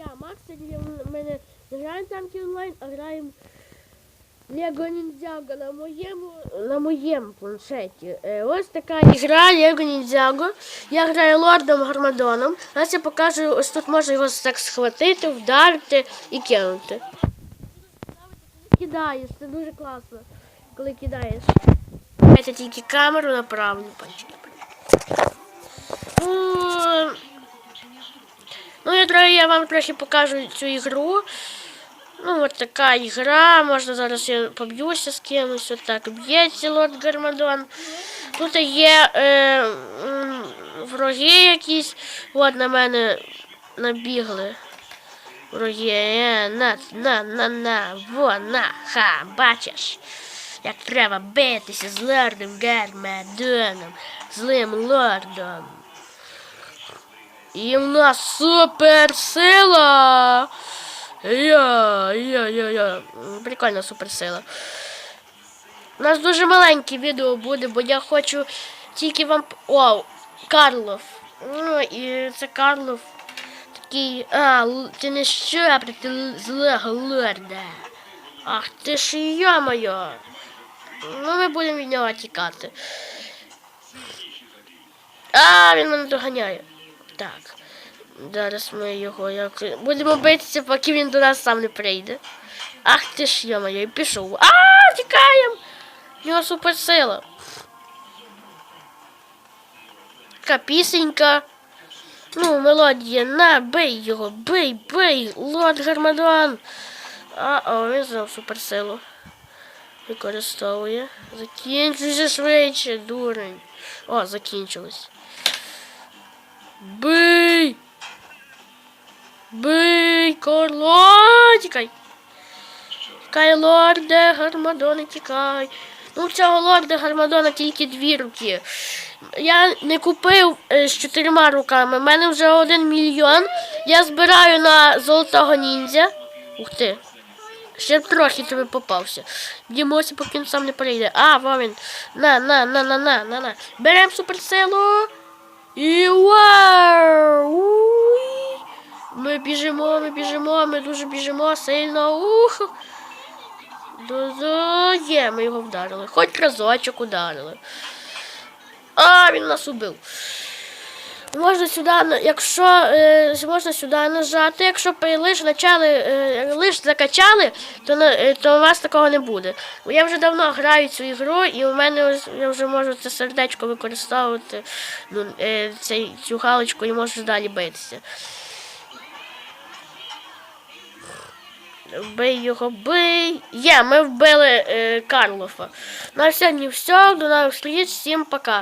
Я Макс, сьогодні ми не граємо танки онлайн, а граємо Лего Ніндзяго на моєму на моєму планшеті. Е, ось така ігра Лего Ніндзяго. Я граю лордом Гармадоном. Зараз я покажу, ось тут можна його так схватити, вдарити і кинути. Кидаєш, це дуже класно, коли кидаєш. Дайте тільки камеру направлю, Ну, я, трохи- я вам трохи покажу цю ігру. Ну, от така ігра. Можна зараз я поб'юся з кимось. От так б'ється Лорд Гармадон. Тут є е, вороги якісь. От на мене набігли. Вороги. Е, на, на, на, на. Во, на, ха, бачиш. Як треба битися з лордом Гармадоном. Злим лордом. І в нас суперсила. Я, я, я, я. Прикольна суперсила. У нас дуже маленьке відео буде, бо я хочу тільки вам. О, Карлов. Ну, і це Карлов. Такий. А, ти не що проти л- злого лорда. Ах ти ж йо-моє. Ну, ми будемо від нього тікати. А, він мене доганяє. Так. Зараз ми його як. Будемо битися, поки він до нас сам не прийде. Ах ти ж йо-моє, і пішов. А, тікаємо! В нього суперсила. Така пісенька. Ну, мелодія, на, бий його, бий, бий, лорд Гармадон. А, о, він знав суперсилу. Використовує. Закінчуйся швидше, дурень. О, закінчилось. Бий! Бий, Карло! Тікай! Тікай, лорде Гармадоне, тікай. Ну, цього лорда Гармадона тільки дві руки. Я не купив е, з чотирма руками. У мене вже один мільйон. Я збираю на золотого ніндзя. Ух ти. Ще трохи тобі попався. Дімося, поки він сам не прийде. А, во він. На, на, на, на, на, на, на. Берем суперсилу. І вау! Уй! Ми біжимо, ми біжимо, ми дуже біжимо сильно. Ух! Є, ми його вдарили. Хоч разочок ударили. А, він нас убив. Можна сюди, якщо е, можна сюди нажати, якщо лиш начали, е, лиш закачали, то, е, то у вас такого не буде. Бо я вже давно граю цю ігру, і у мене я вже можу це сердечко використовувати, ну, цей, цю галочку і можу далі битися. Бий його, бий. Є, ми вбили Карлофа. На сьогодні все. До нових зустріч. Всім пока.